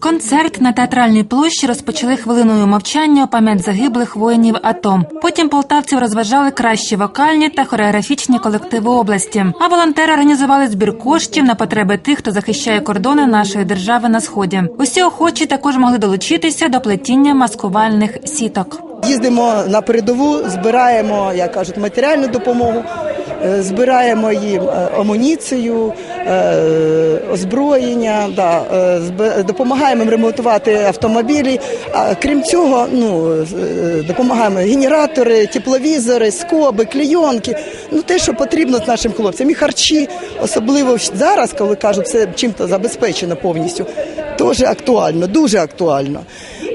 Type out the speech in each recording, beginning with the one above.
Концерт на театральній площі розпочали хвилиною мовчання у пам'ять загиблих воїнів АТО. Потім полтавців розважали кращі вокальні та хореографічні колективи області. А волонтери організували збір коштів на потреби тих, хто захищає кордони нашої держави на сході. Усі охочі також могли долучитися до плетіння маскувальних сіток. Їздимо на передову, збираємо, як кажуть, матеріальну допомогу, збираємо їм е, амуніцію, е, озброєння, да, е, допомагаємо їм ремонтувати автомобілі. А крім цього, ну е, допомагаємо генератори, тепловізори, скоби, клійонки. Ну те, що потрібно нашим хлопцям, і харчі, особливо зараз, коли кажуть, це чим-то забезпечено повністю. Теж актуально, дуже актуально.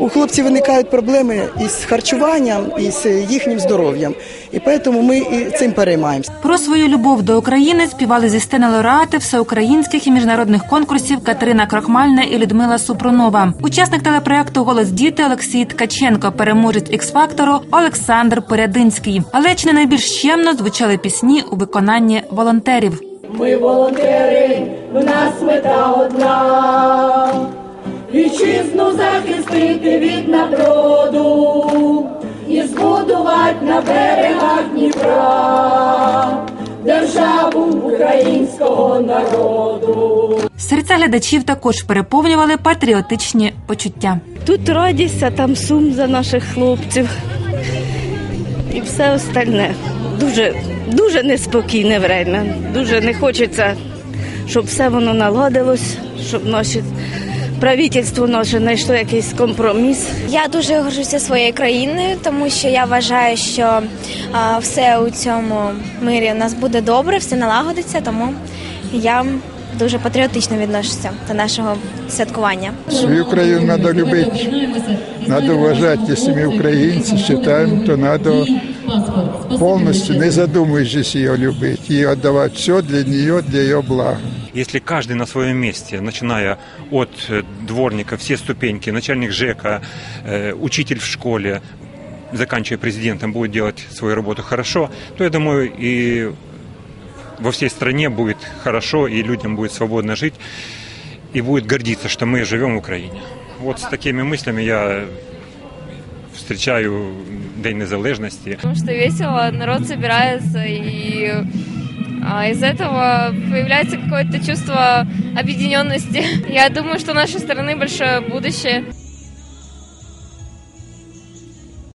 У хлопців виникають проблеми із харчуванням, і з їхнім здоров'ям. І тому ми і цим переймаємося. Про свою любов до України співали зі сцени лауреати всеукраїнських і міжнародних конкурсів Катерина Крохмальна і Людмила Супрунова. Учасник телепроекту Голос діти Олексій Ткаченко, переможець ікс-фактору Олександр Порядинський. Але чи не найбільш щемно звучали пісні у виконанні волонтерів? Ми волонтери, в нас мета одна. Вітчизну захистити від народу і збудувати на берегах Дніпра державу українського народу. Серця глядачів також переповнювали патріотичні почуття. Тут радість, а там сум за наших хлопців. І все остальне. Дуже, дуже неспокійне время. Дуже не хочеться, щоб все воно наладилось, щоб наші правительство наше знайшло якийсь компроміс. Я дуже горжуся своєю країною, тому що я вважаю, що а, все у цьому мирі у нас буде добре, все налагодиться. Тому я дуже патріотично відношуся до нашого святкування. Свою країну треба любити, треба вважати, якщо ми українці вважаємо, то треба повністю, не задумуючись її любити, їй віддавати все для неї, для її блага. Если каждый на своем месте, начиная от э, дворника, все ступеньки, начальник ЖЭКа, э, учитель в школе, заканчивая президентом, будет делать свою работу хорошо, то я думаю и во всей стране будет хорошо, и людям будет свободно жить, и будет гордиться, что мы живем в Украине. Вот с такими мыслями я встречаю День Незалежности. потому что весело, народ собирается, и а, из этого появляется какое-то чувство объединенности. Я думаю, что у нашей страны большое будущее.